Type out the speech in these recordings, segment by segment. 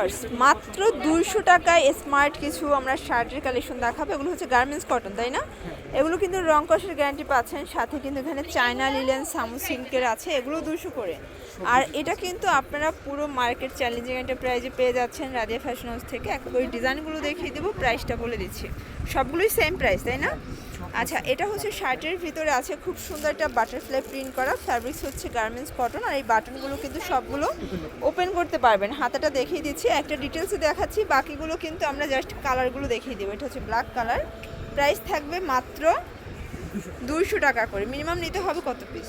Viewers মাত্র দুইশো টাকায় স্মার্ট কিছু আমরা শার্টের কালেকশন দেখাবো। এগুলো হচ্ছে গার্মেন্টস কটন তাই না? এগুলো কিন্তু রং কষের গ্যারান্টি পাচ্ছেন। সাথে কিন্তু এখানে চায়না লিলেন সামু সিল্কের আছে। এগুলো দুশো করে। আর এটা কিন্তু আপনারা পুরো মার্কেট চ্যালেঞ্জিং একটা প্রাইজে পেয়ে যাচ্ছেন রাদিয়া ফ্যাশন হাউস থেকে। একেবারে ডিজাইনগুলো দেখিয়ে দেবো প্রাইসটা বলে দিচ্ছি। সবগুলোই সেম প্রাইস তাই না? আচ্ছা এটা হচ্ছে শার্টের ভিতরে আছে খুব সুন্দর একটা বাটারফ্লাই প্রিন্ট করা। ফ্যাব্রিক্স হচ্ছে গার্মেন্টস কটন আর এই বাটনগুলো কিন্তু সবগুলো ওপেন করতে পারবেন। হাতাটা দেখিয়ে দিচ্ছি একটা ডিটেলসে দেখাচ্ছি বাকিগুলো কিন্তু আমরা জাস্ট কালারগুলো দেখিয়ে দেবো। এটা হচ্ছে ব্ল্যাক কালার প্রাইস থাকবে মাত্র দুইশো টাকা করে। মিনিমাম নিতে হবে কত পিস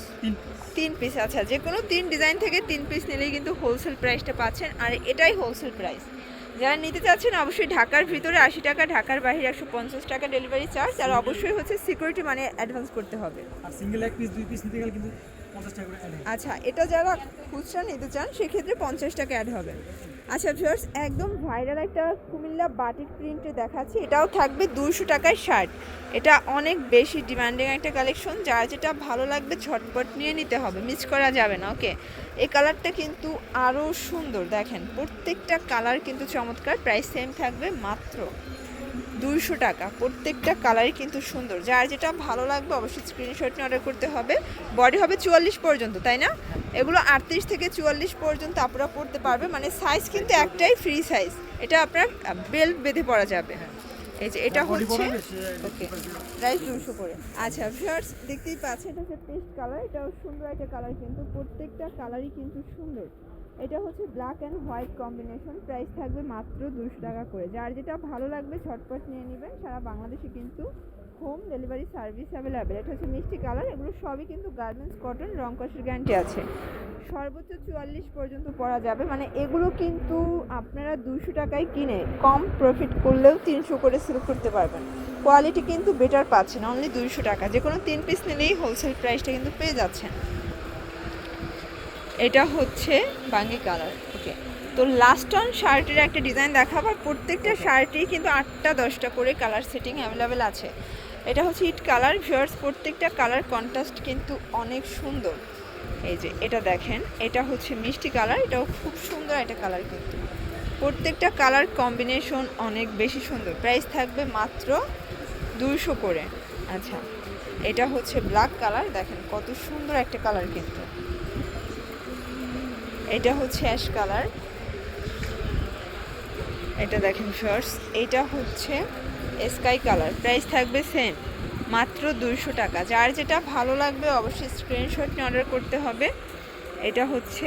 তিন পিস আচ্ছা। যে কোনো তিন ডিজাইন থেকে তিন পিস নিলেই কিন্তু হোলসেল প্রাইসটা পাচ্ছেন। আর এটাই হোলসেল প্রাইস যারা নিতে চাচ্ছেন অবশ্যই ঢাকার ভিতরে আশি টাকা ঢাকার বাইরে একশো পঞ্চাশ টাকা ডেলিভারি চার্জ আর অবশ্যই হচ্ছে সিকিউরিটি মানে অ্যাডভান্স করতে হবে। আর সিঙ্গেল এক পিস দুই পিস নিতে গেলে কিন্তু আচ্ছা এটা যারা খুচরা নিতে চান, সেক্ষেত্রে পঞ্চাশ টাকা অ্যাড হবে। আচ্ছা ভিউয়ার্স একদম ভাইরাল একটা কুমিল্লা বাটিক প্রিন্টে দেখাচ্ছি। এটাও থাকবে দুশো টাকায় শার্ট এটা অনেক বেশি ডিমান্ডিং একটা কালেকশন যার যেটা ভালো লাগবে ঝটপট নিয়ে নিতে হবে মিস করা যাবে না ওকে এই কালারটা কিন্তু আরও সুন্দর, দেখেন, প্রত্যেকটা কালার কিন্তু চমৎকার প্রাইস সেম থাকবে মাত্র দুইশো টাকা। প্রত্যেকটা কালারই কিন্তু সুন্দর। যার যেটা ভালো লাগবে অবশ্যই স্ক্রিনশট নিয়ে অর্ডার করতে হবে। বডি হবে চুয়াল্লিশ পর্যন্ত তাই না? এগুলো আটত্রিশ থেকে চুয়াল্লিশ পর্যন্ত আপনারা পড়তে পারবে। মানে সাইজ কিন্তু একটাই ফ্রি সাইজ এটা আপনার বেল্ট বেঁধে পরা যাবে। এই যে এটা হচ্ছে ওকে প্রাইস দুশো করে আচ্ছা ভিউয়ার্স দেখতেই পাচ্ছেন এটা হচ্ছে পেস্ট কালার এটাও সুন্দর একটা কালার কিন্তু প্রত্যেকটা কালারই কিন্তু সুন্দর। এটা হচ্ছে black and white combination price থাকবে মাত্র দুশো টাকা করে। যার যেটা ভালো লাগবে, ঝটপট নিয়ে নেবেন। সারা বাংলাদেশে কিন্তু হোম ডেলিভারি সার্ভিস অ্যাভেলেবেল এটা হচ্ছে মিষ্টি কালার। এগুলো সবই কিন্তু গার্মেন্টস কটন রং কষের গ্যারান্টি আছে। সর্বোচ্চ চুয়াল্লিশ পর্যন্ত পরা যাবে। মানে এগুলো কিন্তু আপনারা দুশো টাকায় কিনে কম প্রফিট করলেও তিনশো করে সেল করতে পারবেন। কোয়ালিটি কিন্তু বেটার পাচ্ছেন। অনলি দুইশো টাকা। যে কোনো তিন পিস নিলেই হোলসেল প্রাইসটা কিন্তু পেয়ে যাচ্ছেন। এটা হচ্ছে বাঙ্গি কালার ওকে। তো লাস্ট অন শার্টের একটা ডিজাইন দেখাবো আর প্রত্যেকটা শার্টেই কিন্তু আটটা দশটা করে কালার সেটিং অ্যাভেলেবেল আছে। এটা হচ্ছে ইট কালার ভিউয়ার্স প্রত্যেকটা কালার কন্ট্রাস্ট কিন্তু অনেক সুন্দর। এই যে এটা দেখেন এটা হচ্ছে মিষ্টি কালার এটাও খুব সুন্দর একটা কালার কিন্তু। প্রত্যেকটা কালার কম্বিনেশন অনেক বেশি সুন্দর। প্রাইস থাকবে মাত্র দুইশো করে। আচ্ছা এটা হচ্ছে ব্ল্যাক কালার দেখেন কত সুন্দর একটা কালার কিন্তু। এটা হচ্ছে অ্যাশ কালার। এটা দেখেন ফার্স এটা হচ্ছে স্কাই কালার প্রাইস থাকবে সেম মাত্র দুইশো টাকা। যার যেটা ভালো লাগবে অবশ্যই স্ক্রিনশট নিয়ে অর্ডার করতে হবে। এটা হচ্ছে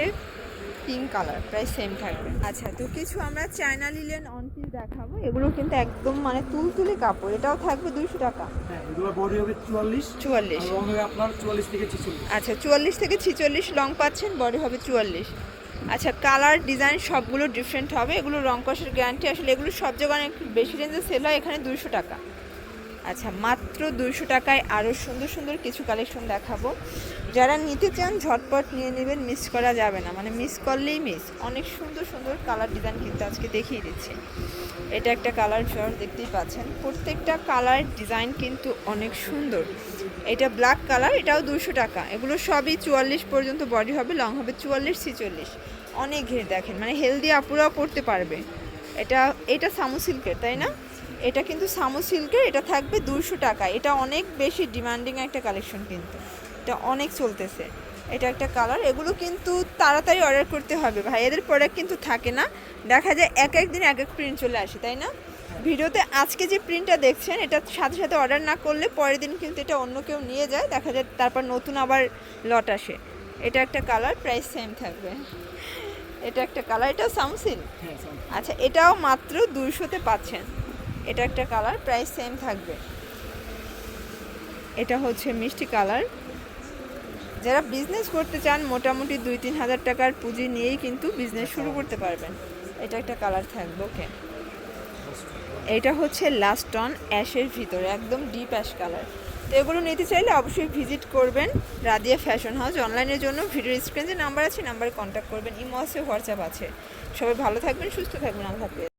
পিঙ্ক কালার প্রাইস সেম থাকবে। আচ্ছা তো কিছু আমরা চায়না লিলেন অন পিস দেখাবো। এগুলো কিন্তু একদম মানে তুলতুলে কাপড় এটাও থাকবে দুইশো টাকা। হ্যাঁ এগুলো বডি হবে চুয়াল্লিশ। চুয়াল্লিশ। আর রং হবে আপনার চুয়াল্লিশ থেকে ছেচল্লিশ। আচ্ছা চুয়াল্লিশ থেকে ছিচল্লিশ লং পাচ্ছেন বডি হবে চুয়াল্লিশ। আচ্ছা কালার ডিজাইন সবগুলো ডিফারেন্ট হবে। এগুলো রং কষের গ্যারান্টি আসলে এগুলো সব জায়গায় অনেক বেশি রেঞ্জে সেল হয়। এখানে দুইশো টাকা। আচ্ছা মাত্র দুইশো টাকায় আরও সুন্দর সুন্দর কিছু কালেকশন দেখাবো। যারা নিতে চান, ঝটপট নিয়ে নেবেন মিস করা যাবে না। মানে মিস করলেই মিস অনেক সুন্দর সুন্দর কালার ডিজাইন কিন্তু আজকে দেখিয়ে দিচ্ছে। এটা একটা কালার শর্ট দেখতেই পাচ্ছেন। প্রত্যেকটা কালার ডিজাইন কিন্তু অনেক সুন্দর। এটা ব্ল্যাক কালার এটাও দুশো টাকা। এগুলো সবই চুয়াল্লিশ পর্যন্ত বডি হবে লং হবে চুয়াল্লিশ, ছিচল্লিশ। অনেক ঘের দেখেন। মানে হেলদি আপুরাও পড়তে পারবে। এটা এটা সামু সিল্কের তাই না? এটা কিন্তু সামু সিল্কের এটা থাকবে দুশো টাকা। এটা অনেক বেশি ডিমান্ডিং একটা কালেকশন কিন্তু। এটা অনেক চলতেছে। এটা একটা কালার এগুলো কিন্তু তাড়াতাড়ি অর্ডার করতে হবে ভাই। এদের প্রোডাক্ট কিন্তু থাকে না। দেখা যায় এক এক দিন এক এক প্রিন্ট চলে আসে তাই না? ভিডিওতে আজকে যে প্রিন্টটা দেখছেন এটা সাথে সাথে অর্ডার না করলে পরের দিন কিন্তু এটা অন্য কেউ নিয়ে যায়। দেখা যায় তারপর নতুন আবার লট আসে। এটা একটা কালার প্রাইস সেম থাকবে। এটা একটা কালার এটাও সামসিল হ্যাঁ আচ্ছা এটাও মাত্র দুইশোতে পাচ্ছেন। এটা একটা কালার, প্রাইস সেম থাকবে। এটা হচ্ছে মিষ্টি কালার। যারা বিজনেস করতে চান, মোটামুটি দুই তিন হাজার টাকার পুঁজি নিয়েই কিন্তু বিজনেস শুরু করতে পারবেন। এটা একটা কালার থাকবে ওকে এটা হচ্ছে লাস্ট অন অ্যাশের ভিতরে, একদম ডিপ অ্যাশ কালার তো এগুলো নিতে চাইলে অবশ্যই ভিজিট করবেন রাদিয়া ফ্যাশন হাউস অনলাইনের জন্য ভিডিও স্ক্রিনে যে নাম্বার আছে নাম্বারে কন্ট্যাক্ট করবেন। ইমো আছে হোয়াটসঅ্যাপ আছে। সবাই ভালো থাকবেন, সুস্থ থাকবেন হাফেজ।